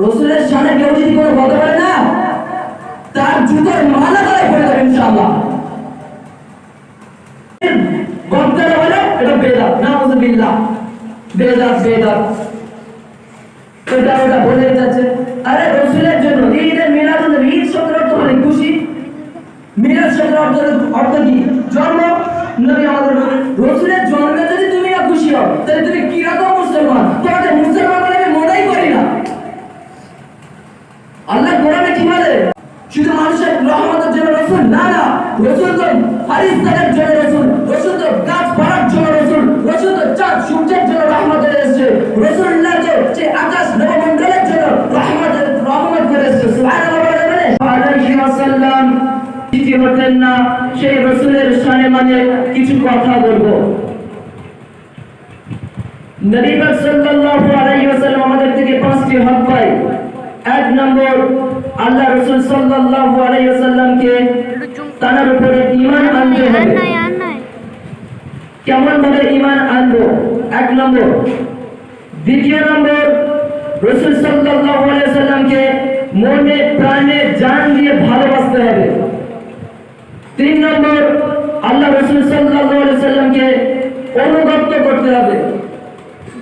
রসুলের সামনে কেউ যদি কোনো কথা বলে না, তার জুতোর মালা বলে মানে খুশি। কি? জন্ম। জন্মে যদি তুমি না খুশি হও, তাহলে তুমি কীরকম মুসলমান? তোমাকে মুসলমান বলে আমি মনেই করি না আল্লাহ কোরআনে কি বলে? শুধু মানুষের রহমতের জন্য রসুল, না না, রসুল তো ফারিস্তানের জন্য রসুল রসুল তো গাছ পাড়ার জন্য রসুল রসুল তো চাঁদ, সূর্যের জন্য রহমত এসেছে। রসুল্লাহ তো যে আকাশ জন্য রহমত রহমত সুবহানাল্লাহ ওয়াসাল্লাম কিছু হতেন না, সেই রসুলের শানে মানে কিছু কথা বলব। নবী সাল্লাল্লাহু আলাইহি ওয়াসাল্লাম আমাদের থেকে পাঁচটি হক পায়। এক নম্বর আল্লাহ রাসূল সাল্লাল্লাহু আলাইহি ওয়াসাল্লামকে তার উপরে ঈমান আনতে হবে। কেমন ভাবে ঈমান আনব? এক নম্বর। দ্বিতীয় নম্বর রাসূল সাল্লাল্লাহু আলাইহি ওয়াসাল্লামকে মনে প্রাণে জান দিয়ে ভালোবাসতে হবে। তিন নম্বর আল্লাহ রাসূল সাল্লাল্লাহু আলাইহি ওয়াসাল্লামকে অনুগত করতে হবে।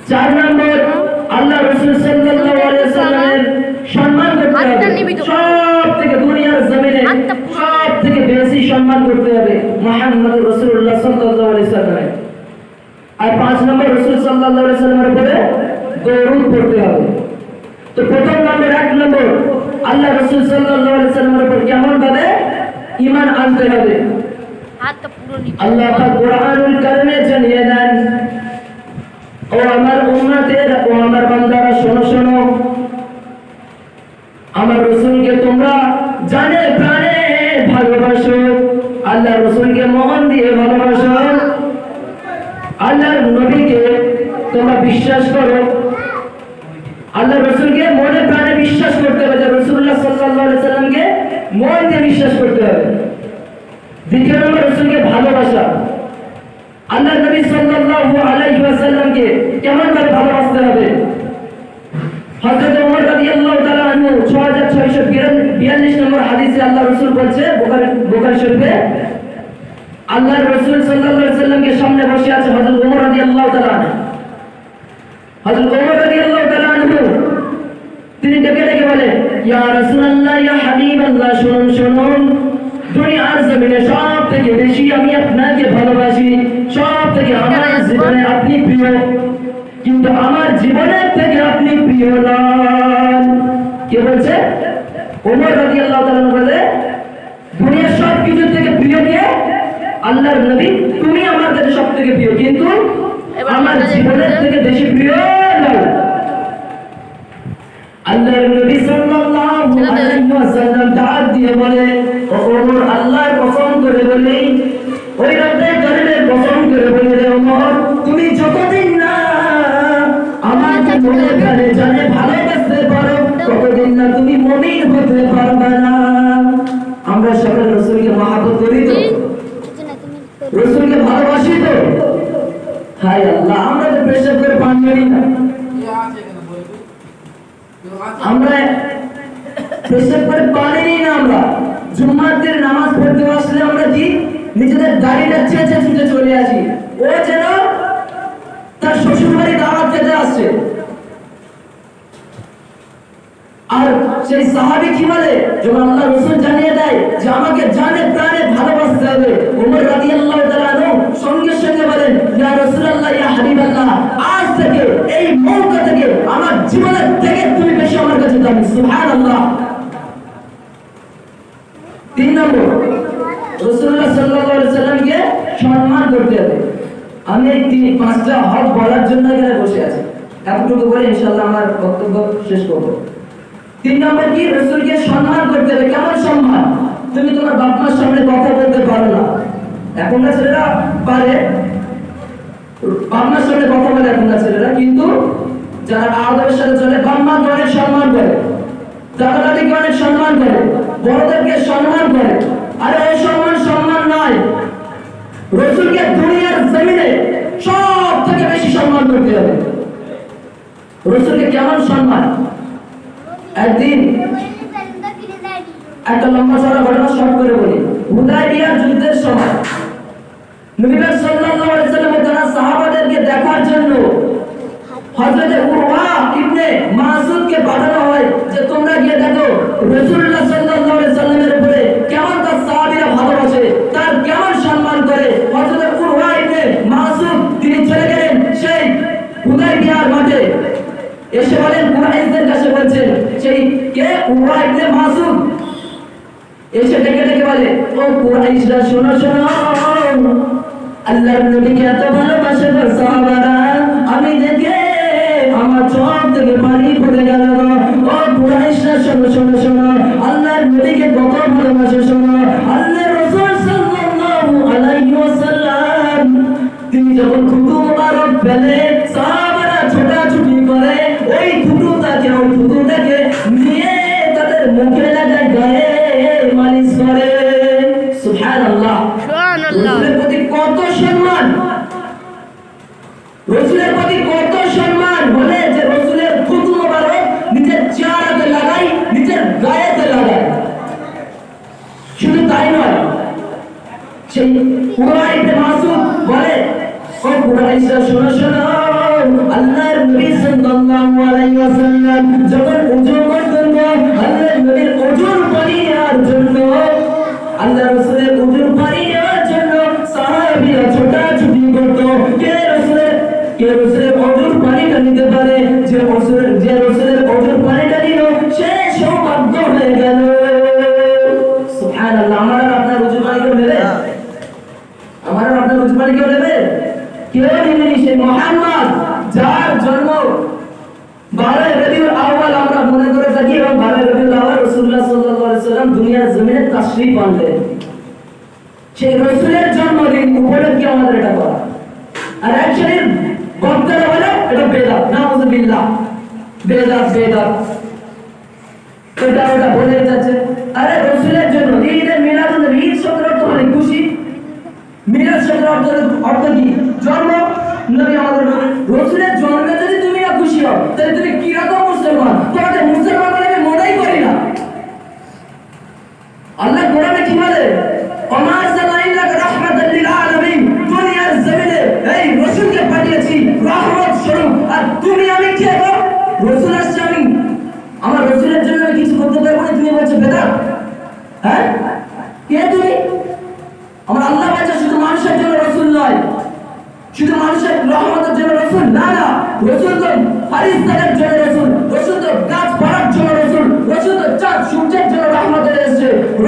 চার নম্বর আল্লাহ রসুল সাল্লাল্লাহু আলাইহি ওয়াসাল্লামের সম্মান করতে হাতটা হবে নিবি তো। সব থেকে দুনিয়ার জমিনে হাতটা পুরো- সব থেকে বেশি সম্মান করতে হবে। মুহাম্মদ রাসূলুল্লাহ সাল্লাল্লাহু আলাইহি ওয়াসাল্লামের আর পাঁচ নম্বর রসুল সাল্লাল্লাহু আলাইহি ওয়াসাল্লামের উপরে দরুদ পড়তে হবে। তো প্রথম নম্বর এক নম্বর আল্লাহ রসুল সাল্লাল্লাহু আলাইহি ওয়াসাল্লামের উপর কেমন ভাবে ঈমান আনতে হবে? আল্লাহ কোরআনুল কারিমে জানিয়ে দেন ও আমার উম্মতের ও আমার বান্দারা শোনো শোনো। আমার রসুলকে তোমরা জানে প্রাণে ভালোবাসো। আল্লাহ রসুলকে মন দিয়ে ভালোবাসো। আল্লাহর নবীকে তোমরা বিশ্বাস করো। আল্লাহ রসুলকে মনে প্রাণে বিশ্বাস করতে হবে রসুল্লাহ সাল্লামকে মন দিয়ে বিশ্বাস করতে হবে। দ্বিতীয় নম্বর, রসুলকে ভালোবাসা। আল্লাহ নবী সাল্লাল্লাহু আলাইহি ওয়াসাল্লামকে কেমন ভাবে ভালোবাসতে হবে? 6642 নম্বর হাদিসে আল্লাহ রাসূল বলছে, বুখারী শরীফে আল্লাহর রাসূল সাল্লাল্লাহু আলাইহি ওয়াসাল্লামকে সামনে বসে আছে হযরত ওমর রাদিয়াল্লাহু তাআলা আনহু। হযরত ওমর রাদিয়াল্লাহু তাআলা আনহু, তিনি ডেকে ডেকে বলে, ইয়া রাসূলুল্লাহ, ইয়া হাবিবাল্লাহ, শুনুন শুনুন। দুনিয়ার জমিনে সব থেকে বেশি আমি আপনাকে ভালোবাসি সব থেকে আমার জীবনে আপনি প্রিয়। কিন্তু আমার জীবনের থেকে আপনি প্রিয় নন। কে বলছে? ওমর বলে দুনিয়ার সব কিছু থেকে প্রিয় আল্লাহর নবী। তুমি আমার কাছে সব থেকে প্রিয়। কিন্তু আমার জীবনের থেকে বেশি প্রিয় নয়। আল্লাহর নবী সাল্লাল্লাহু আলাইহি ওয়াসাল্লাম ডাক দিয়ে বলে ওমর আল্লাহর কসম করে বলি ওই রব্বে কারিমের কসম করে বলি রে ওমর তুমি যতদিন হতে পারবে না। আমরা সবাই রাসূলকে মহাব্বত করি তো? রাসূলকে ভালোবাসি তো? হায় আল্লাহ আমরা তো প্রেসার করে পান না। আমরা পেশাব করে পানি নিই না আমরা? জুম্মার নামাজ পড়তে আসলে আমরা কি? নিজেদের দাড়িটা চেঁচে ছুটে চলে আসি। ও যেন তার শ্বশুর বাড়ি দাওয়াত খেতে আসছে আর সেই সাহাবী কি বলে? যখন আল্লাহ রসুল জানিয়ে দেয় যে আমাকে জানে প্রাণে ভালোবাসতে হবে, উমর তাআলা আনহু সঙ্গে সঙ্গে বলেন, ইয়া রাসূলুল্লাহ, ইয়া হাবিবাল্লাহ, আজ থেকে, এই মৌকা থেকে, আমার জীবনের থেকে তুমি বেশি আমার কাছে দামি। সুবহানাল্লাহ। তিন নম্বর, রাসূলুল্লাহ সাল্লাল্লাহু আলাইহি সাল্লামকে সম্মান করতে হবে। আমি এই তিন, পাঁচটা হক বলার জন্য এখানে বসে আছি। এতটুকু করে ইনশাআল্লাহ আমার বক্তব্য শেষ করব। তিন নম্বর কি? রসুলকে সম্মান করতে হবে। কেমন সম্মান? তুমি তোমার বাপ মার সামনে কথা বলতে পারো না। এখনকার ছেলেরা পারে। বাপমার সামনে কথা বলে এখনকার ছেলেরা। কিন্তু যারা আদবের সাথে চলে বাপ অনেক সম্মান করে। দাদা অনেক সম্মান করে। বড়দেরকে সম্মান করে। আরে ওই সম্মান সম্মান নয়। রসুলকে দুনিয়ার জমিনে সব থেকে বেশি সম্মান করতে হবে। রসুলকে কেমন সম্মান? একদিন একটা লম্বা চড়া ঘটনা শর্ট করে বলি। হুদাইবিয়ার যুদ্ধের সময় নবী সাল্লাল্লাহু আলাইহি সাল্লাম তারা সাহাবাদেরকে দেখার জন্য হযরত উরওয়া ইবনে মাসউদকে পাঠানো হয় যে তোমরা গিয়ে দেখো রাসূলুল্লাহ সাল্লাল্লাহু আলাইহি সাল্লামের উপরে কেমন তার সাহাবীরা ভালোবাসে তার কেমন সম্মান করে হযরত উরওয়া ইবনে মাসউদ তিনি চলে গেলেন সেই হুদাইবিয়ার মাঠে এসে বলেন কুরাইশদের কাছে বলছেন সেই কে উরওয়া ইবনে মাসউদ এসে ডেকে ডেকে বলে ও কুরাইশরা শোনো শোনো আল্লাহর আমি দেখে আমার চোখ থেকে পানি পড়ে গেল শোনো শোনো শোনো আল্লাহর নবীকে কত ভালোবাসে শোনো আল্লাহর রাসূল যখন থুতু মুবারক ছোটাছুটি করে ওই থুতুটাকে ওই থুতুটাকে নিয়ে তাদের মুখে লাগায় গায়ে মালিশ করে সুবহানাল্লাহ সুবহানাল্লাহ রসুলের প্রতি কত সম্মান রসুলের প্রতি কত সম্মান বলে যে রসুলের থুতু মোবারক নিজের চেহারাতে লাগাই নিজের গায়েতে লাগাই শুধু তাই নয়, সেই কুরাইতে মাসুদ বলে, ও কুরাইশরা, শোনো শোনো, আল্লাহর নবী সাল্লাল্লাহু আলাইহি ওয়াসাল্লাম যখন ওযু করতেন আল্লাহর নবীর ওযুর পানি নেওয়ার জন্য আল্লাহ রাসূলের ওযুর পানি নেওয়ার জন্য সাহাবীরা ছোটাছুটি করত। কে রাসূলের কে রাসূলের ওযুর পানিটা নিতে পারে যে রাসূলের আপনার কেউ নেবে কেউ নেবেনি সেই মোহাম্মদ যার জন্ম বারোই রবিউল আউয়াল আমরা মনে করে থাকি এবং বারোই রবিউল আউয়াল রাসূলুল্লাহ সাল্লাল্লাহু আলাইহি সাল্লাম দুনিয়ার জমিনে তাশরীফ আনলেন সেই রসুলের জন্মদিন উপলক্ষে আমাদের এটা করা। আর শ্রেণির বক্তারা বলে, এটা বেদাত, নাউজুবিল্লাহ। বেদাত বেদাত। এটা, ওটা বলে যাচ্ছে। আরে রসুলের জন্য ঈদের মিলাদুন নবী ঈদ শব্দের অর্থ মানে খুশি মিলাদ শব্দের অর্থ অর্থ কি জন্ম নবী আমাদের নবী। রসুলের জন্মে যদি তুমি না খুশি হও তাহলে তুমি কি রকম মুসলমান তোমাকে মুসলমান বলে আমি মনেই করি না আল্লাহ কোরআনে কি বলে ওমা সালাইনাকা রাহমাতাল লিল আলামিন দুনিয়ার জমিনে এই রাসূলকে পাঠিয়েছি রহমত স্বরূপ আর তুমি আমি কে গো রাসূল আসছে আমি আমার রাসূলের জন্য আমি কিছু করতে পারব না তুমি বলছো বেদাত হ্যাঁ কে তুমি আমার আল্লাহ বলছে শুধু মানুষের জন্য রাসূল নয় শুধু মানুষের রহমতের জন্য রসুল না না রসুল তো ফারিস্তানের জন্য রসুল রসুল তো গাছ পাড়ার জন্য রসুল রসুল তো চাঁদ সূর্যের জন্য রহমত হয়ে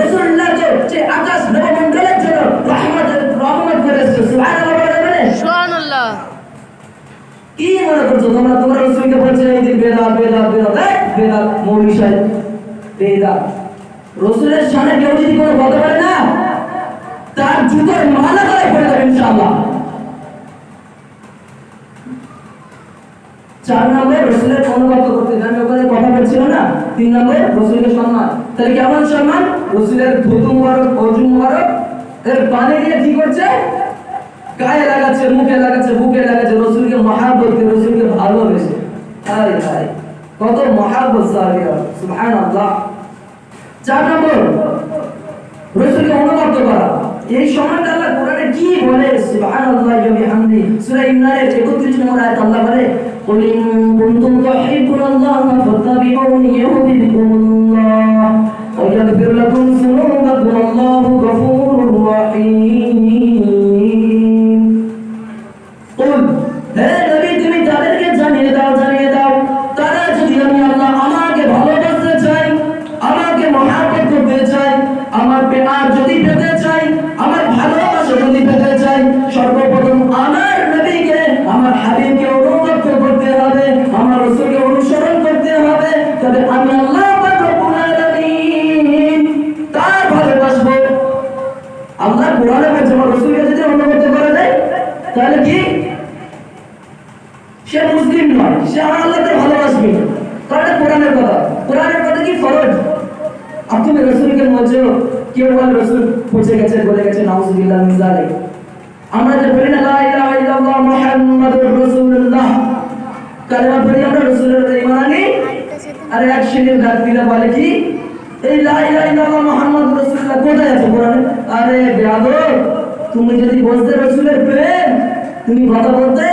এসেছে যে আকাশ নবমণ্ডলের জন্য রহমত রহমত করে সুবহানাল্লাহ বলে বলে সুবহানাল্লাহ। কি মনে করছ তোমরা? তোমরা রসুলকে বলছে এই দিন বেদাত বেদাত বেদাত এই মৌলী সাহেব বেদাত। রসুলের সামনে কেউ যদি কোনো কথা বলে না তার জুতোর মালা গলায় পড়ে যাবে ইনশাআল্লাহ। চার নম্বর রসুলের অনুগত করতে ওখানে কথা বলছিলাম না তিন নম্বর রসুলের সম্মান। তাহলে কেমন সম্মান রসুলের ধুতু মুবারক অজু মুবারক? এর পানি দিয়ে কি করছে? গায়ে লাগাচ্ছে, মুখে লাগাচ্ছে, বুকে লাগাচ্ছে, রসুলকে মহাব্বত রসুলকে ভালোবেসে। তাই তাই কত মহাব্বত সাহাবিরা সুবহানাল্লাহ। চার নম্বর রসুলকে অনুগত করা। এই সময়টা আল্লাহ কোরআনে কি বলে? সুবহানাল্লাহ ওয়া বিহামদি সূরা ইমরানের 31 নম্বর আয়াত আল্লাহ বলে, কুল ইন কুনতুম তুহিব্বুনাল্লাহ ফাত্তাবিউনি ইউহিব্বুকুমুল্লাহ ويغفر لكم ذنوبكم والله غفور তুমি রসুলকে বলছো কেউ বলে রসুল পৌঁছে গেছে, বলে গেছে, নাউজুবিল্লাহ জালিক আমরা যে বলি না, লা ইলাহা ইল্লাল্লাহ মুহাম্মাদুর রাসূলুল্লাহ কালেমা পড়ি আমরা রসুলের ঈমান আনি। আর এক শ্রেণির ব্যক্তিরা বলে কি, এই লা ইলাহা ইল্লাল্লাহ মুহাম্মদ রাসূলুল্লাহ কোথায় আছে কোরআনে? আরে বেয়াদব, তুমি যদি বলতে রাসূলের প্রেম, তুমি কথা বলতে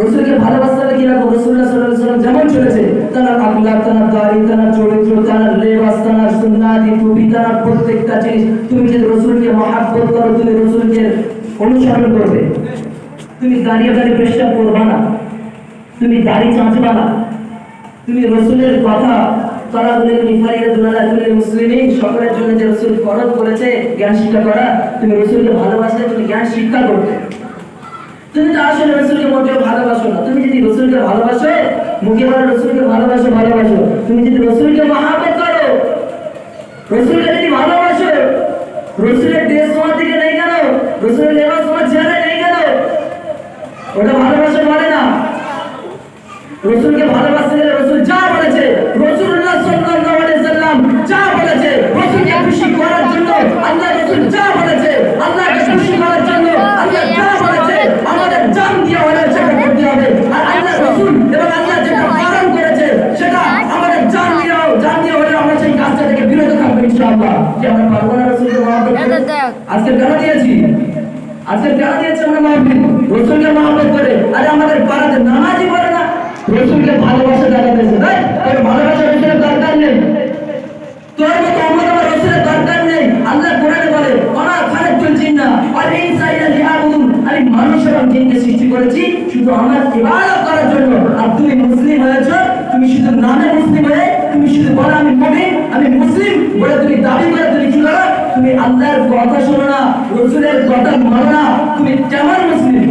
রসুলকে ভালোবাসতে কিনা? রসুল্লাহ আলাইহি সাল্লাম যেমন চলেছে, তার আখলাক, তার দাড়ি তার চরিত্র, তার লেবাস, তার সুন্নাতি টুপি, তার প্রত্যেকটা জিনিস তুমি যদি রসুলকে মহাব্বত করো, তুমি রসুলকে অনুসরণ করবে। তুমি দাঁড়িয়ে দাঁড়িয়ে প্রশ্ন করবা না। তুমি দাড়ি চাঁচবা না। তুমি রসুলের কথা তারা বলে নিফারিয়া দুনালা তুমি মুসলিমিন সকলের জন্য যে রসুল ফরজ করেছে জ্ঞান শিক্ষা করা, তুমি রসুলকে ভালোবাসলে তুমি জ্ঞান শিক্ষা করবে। তুমি তো আসলে রসুলকে মোটেও ভালোবাসো না। তুমি যদি রসুলকে ভালোবাসো, মুখে বলে রসুলকে ভালোবাসো ভালোবাসো। তুমি যদি রসুলকে মহাব্বত করো, রসুলকে যদি ভালোবাসো, রসুলের দেশ তোমার দিকে নেই কেন? রসুলের লেবাস তোমার চেহারা নেই কেন? ওটা ভালোবাসা বলে না। রসুলকে ভালোবাসতে গেলে রসুল যা বলেছে রসুল্লাহ সাল্লাল্লাহু আলাইহি সাল্লাম যা বলেছে রসুলকে খুশি করার জন্য আল্লাহ রসুল যা বলেছে আল্লাহকে খুশি করার জন্য আল্লাহ যা বলেছে আমাদের জান দিয়ে হলেও সেটা করতে হবে আর আল্লাহ রসুল এবং আল্লাহ যেটা বারণ করেছে সেটা আমাদের জান দিয়েও জান দিয়ে হলেও আমরা সেই কাজটা থেকে বিরত কি আমরা পারব না রসুলকে মহাব্বত এটা করতে? দেখ। আজকে কেন দিয়েছি? আজকে কেন দিয়েছে আমরা মাহফিল রসুলকে মহব্বত করে আরে আমাদের পাড়াতে নামাজই পড়ে না। রসুলকে ভালোবাসা দেখাতেছে তাই তোর ভালোবাসা রসুলের দরকার নেই। তোর মতো আমার আমার রসুলের দরকার নেই। আল্লাহ কোরআনে বলে ওমা খালাকুল জিন্না ওয়াল ইনসা ইল্লা লিয়াবুদুন। আমি মানুষ এবং জিনকে সৃষ্টি করেছি শুধু আমার ইবাদত করার জন্য। আর তুমি মুসলিম হয়েছো তুমি শুধু নামে মুসলিম হয়ে তুমি শুধু বলো আমি মুমিন। আমি মুসলিম, বলে তুমি দাবি করে তুমি কি করো? তুমি আল্লাহর কথা শোনো না, রসুলের কথা মানো না, তুমি কেমন মুসলিম?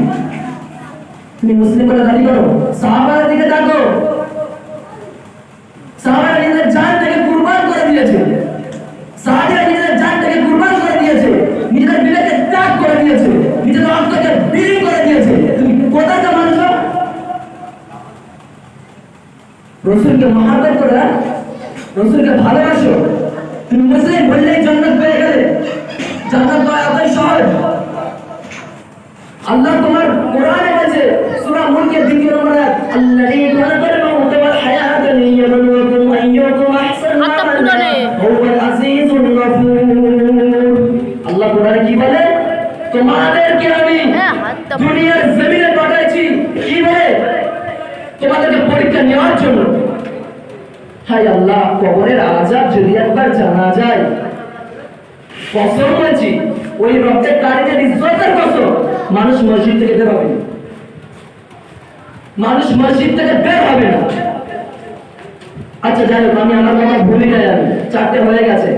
তুমি মুসলিম বলে দাবি করো? সাহাবার দিকে দেখো সাহাবারা নিজেদের জান থেকে কুরবান করে দিয়েছে। নিজেদের জান থেকে কুরবান করে দিয়েছে। নিজেদের বিবেকে ত্যাগ করে দিয়েছে। অন্তকে বিলীন করে দিয়েছে। তুমি কোথায় মানুষ রসুলকে মহাব্বত করে না? রসুলকে ভালোবাসো। তুমি মুসলিম বললেই জান্নাত পেয়ে গেলে। জান্নাত পাওয়া এতই সহজ। আল্লাহ তোমার কোরআনে বলেছে সূরা মুলকের দ্বিতীয় নম্বর। আয়াত আল্লাযী খালাকাল মাউতা ওয়াল হায়াতা লিয়াবলুয়াকুম আইয়ুকুম আহসানু আমালা। হুয়াল আজিজুল গফুর। আল্লাহ কোরআনে কি বলে? তোমাদেরকে আমি হ্যাঁ, দুনিয়ার জমিনে পাঠাইছি। কি বলে? তোমাদেরকে পরীক্ষা নেওয়ার জন্য। হায় আল্লাহ, কবরের আজাব যদি একবার জানা যায়। কসম বলছি, ওই রক্তের ইজ্জতের কসম। মানুষ মসজিদ থেকে বের হবে না। মানুষ মসজিদ থেকে বের হবে না। আচ্ছা যাই হোক, আমি আমার কথা ভুলে যাই আমি। চারটে হয়ে গেছে।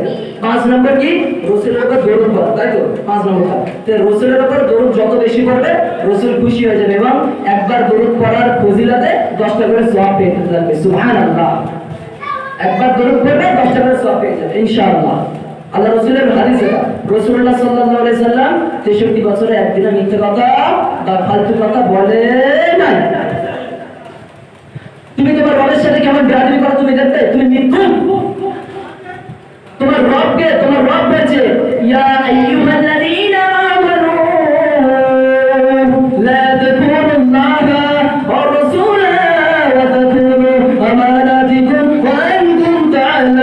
পাঁচ নম্বর কি? রসুলের উপর দরুদ পড়া, তাই তো? পাঁচ নম্বর রসুলের উপর দরুদ যত বেশি পড়বে, রসুল খুশি হয়ে যাবে এবং একবার দরুদ পড়ার ফজিলাতে দশটা করে সওয়াব পেয়ে যাবে সুবহানাল্লাহ। একবার দরুদ পড়বে, দশটা করে সওয়াব পেয়ে যাবে, ইনশাআল্লাহ। আল্লাহ রসুলের হাদিস রসুল্লাহ সাল্লাল্লাহু আলাইহি সাল্লাম 63 বছরে একদিনে মিথ্যে কথা বা ফালতু কথা বলে নাই। তুমি তোমার রবের সাথে কেমন বেয়াদবি করো তুমি দেখতে তুমি মিথ্যুক তোমার রবকে, তোমার রব বলছে, ইয়া আইয়ুহাল্লাযীনা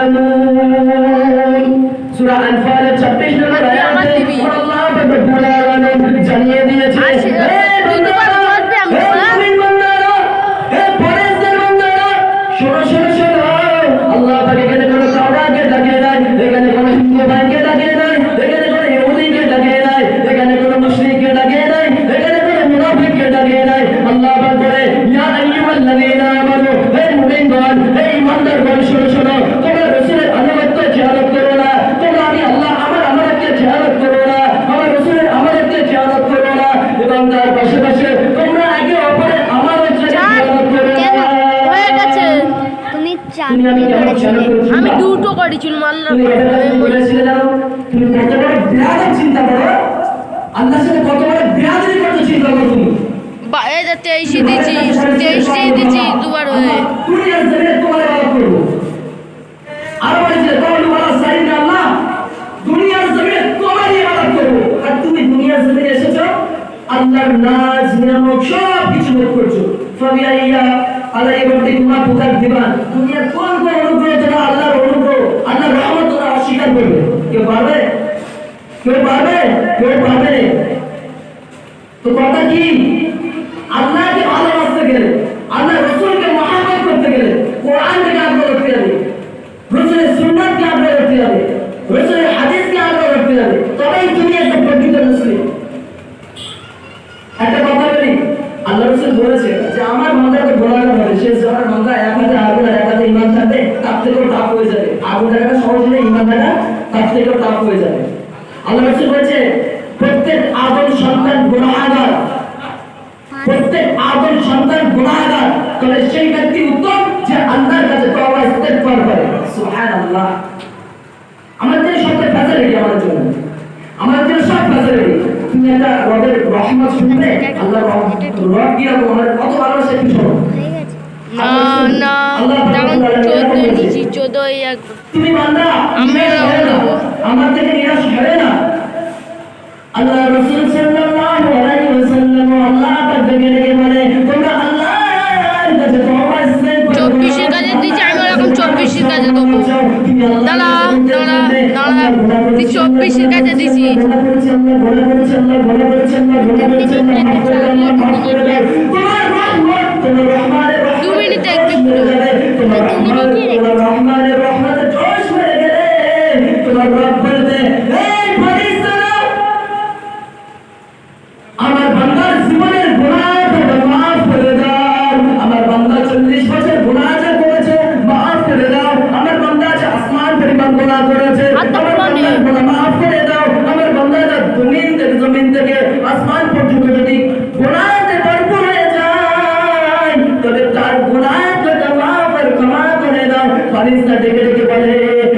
Thank you. আমি? দুটো তুমি কত বড় চিন্তা করো? আল্লাহর সাথে কত বড় বিরাদরি করতে চিন্তা করো তুমি? বা- এই তেইশে দিচ্ছি তেইশে দিচ্ছি দুবার হয়ে। দুনিয়ার জমিনে তোমার ইবাদত করব। আর বলেছে কওলু ওয়ালা সাইয়িদ আল্লাহ দুনিয়ার জমিনে তোমার ইবাদত করব। আর তুমি দুনিয়ার জমিনে এসেছ আল্লাহর নাজ নিয়ামত সব কিছু ভোগ করছ। ফাবিআইয়া আল্লাহ এই ঘরটি তোমার পুকার দিবান দুনিয়ার কোন কোন অনুগ্রহ তোমরা আল্লাহর অনুগ্রহ আল্লাহর রহমত তোমরা অস্বীকার করবে কেউ পারবে কেউ পারবে কেউ পারবে না। তো কথা কি আল্লাহকে ভালোবাসতে গেলে আল্লাহ রসুলকে মহাব্বত করতে গেলে কোরআন থেকে আগ্রহ করতে হবে রসুলের সুন্নাতকে আগ্রহ করতে হবে রসুলের হাদিসকে আগ্রহ করতে হবে তবেই তুমি একটা প্রকৃত মুসলিম একটা কথা বলি আল্লাহ রসুল বলেছে যে আমার বান্দাকে গোলানো হবে সে যে আমার বান্দা এক হাতে আগুন আর এক হাতে ইমান থাকবে তার থেকেও টাপ আগুন সহজ নেই ইমান থাকা তার থেকেও টাপ হয়ে যাবে। আল্লাহ রসুল বলেছে প্রত্যেক আদম সন্তান গুণাগার প্রত্যেক আদম সন্তান গুণাগার তবে সেই ব্যক্তি উত্তম যে আল্লাহর কাছে তওবা ইস্তেগফার করে। সুবহানাল্লাহ। আমাদের সব ফ্যাসিলিটি আমাদের জন্য। আমাদের জন্য সব ফ্যাসিলিটি তুমি একটা রবের রহমত শুনবে আল্লাহ রব কি রকম আমাদের কত ভালোবাসে একটু শোনো। না না যেমন চোদ্দ চোদ্দই এক তুমি বান্দা নিরাশ হয়ে না। হব। আমার থেকে নিরাশ হবে না আল্লাহ রাসূল সাল্লাল্লাহু আলাইহি ওয়াসাল্লাম আল্লাহ ডেকে ডেকে বলে তোমরা আল্লাহর কাছে তওবা আমি ওরকম চব্বিশের কাছে দেবো। তুমি দাঁড়া, দাঁড়া, দাঁড়া। তুই চব্বিশের কাছে দিছি। আল্লাহ আল্লাহ আল্লাহ রব বলবে, "এই ফেরেশতারা, আমার বান্দার জীবনের গুনাহটা মাফ করে দাও আমার বান্দা চল্লিশ বছর গুনাহটা করেছে মাফ করে দাও আমার বান্দা আছে আসমান পরিমাণ গুনাহ করেছে হাতটা আমার খুলে নে। বান্দার গুনাহ মাফ করে দাও আমার বান্দাটা জমিন থেকে জমিন থেকে আসমান পর্যন্ত যদি গুনাহতে ভরপুর হয়ে যায় তবে তার গুনাহটা মাফ আর ক্ষমা করে দাও ফারিস্তা ডেকে ডেকে বলে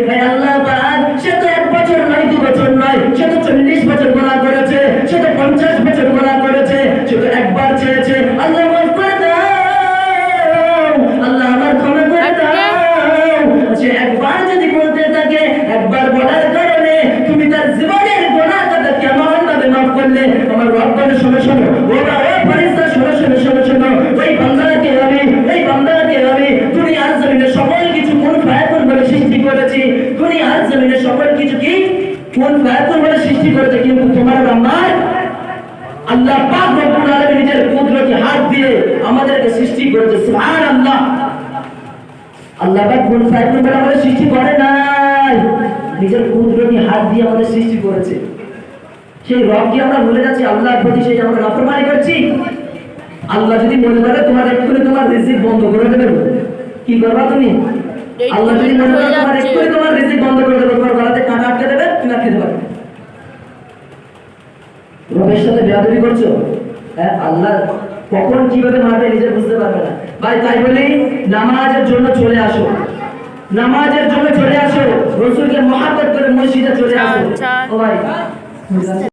হে আল্লাহ পাক সে তো এক বছর নয় দু বছর নয় সে তো চল্লিশ বছর গুনাহ করেছে সে তো পঞ্চাশ বছর গুনাহ করেছে সে তো একবার চেয়েছে আল্লাহ মাফ করে দাও আল্লাহ আমার ক্ষমা করে দাও সে একবার যদি বলতে থাকে একবার বলার কারণে তুমি তার জীবনের গুনাহটা কেমন ভাবে মাফ করলে আমার রব বলে শোনো শোনো ওরা ও ফেরেশতা শোনো শোনো শোনো শোনো ওই বান্দাকে আমি ওই বান্দাকে আমি দুনিয়ার জমিনে সকল কিছু কোন ফায়াতুন বলে সৃষ্টি করেছি দুনিয়ার জমিনে সকল কিছু কি কোন ফায়াতুন বলে সৃষ্টি করেছে কিন্তু তোমার আর আমার আল্লাহ পাক রব্বুল আলামিন নিজের কুদরতি হাত দিয়ে আমাদেরকে সৃষ্টি করেছে সুবহানাল্লাহ আল্লাহ পাক কোন ফায়াতুন বলে আমাদের সৃষ্টি করে নাই নিজের কুদরতি হাত দিয়ে আমাদের সৃষ্টি করেছে। সেই রবকে আমরা ভুলে যাচ্ছি আল্লাহর প্রতি সেই আমরা নাফরমানি করছি। আল্লাহ যদি মনে করে তোমার এক্ষুনি তোমার রিজিক বন্ধ করে দেবে। কি করবা তুমি? আল্লাহ যদি মনে করে তোমার। এক্ষুনি তোমার রিজিক বন্ধ করে দেবে তোমার গলাতে কাঁটা আটকে দেবে তুমি আর খেতে পারবে রবের সাথে বেয়াদবি করছ? হ্যাঁ আল্লাহ কখন কীভাবে মারবে নিজে বুঝতে পারবে না। ভাই তাই বলি নামাজের জন্য চলে আসো। নামাজের জন্য চলে আসো রসুলকে মহাব্বত করে মসজিদে চলে আসো আচ্ছা। ও ভাই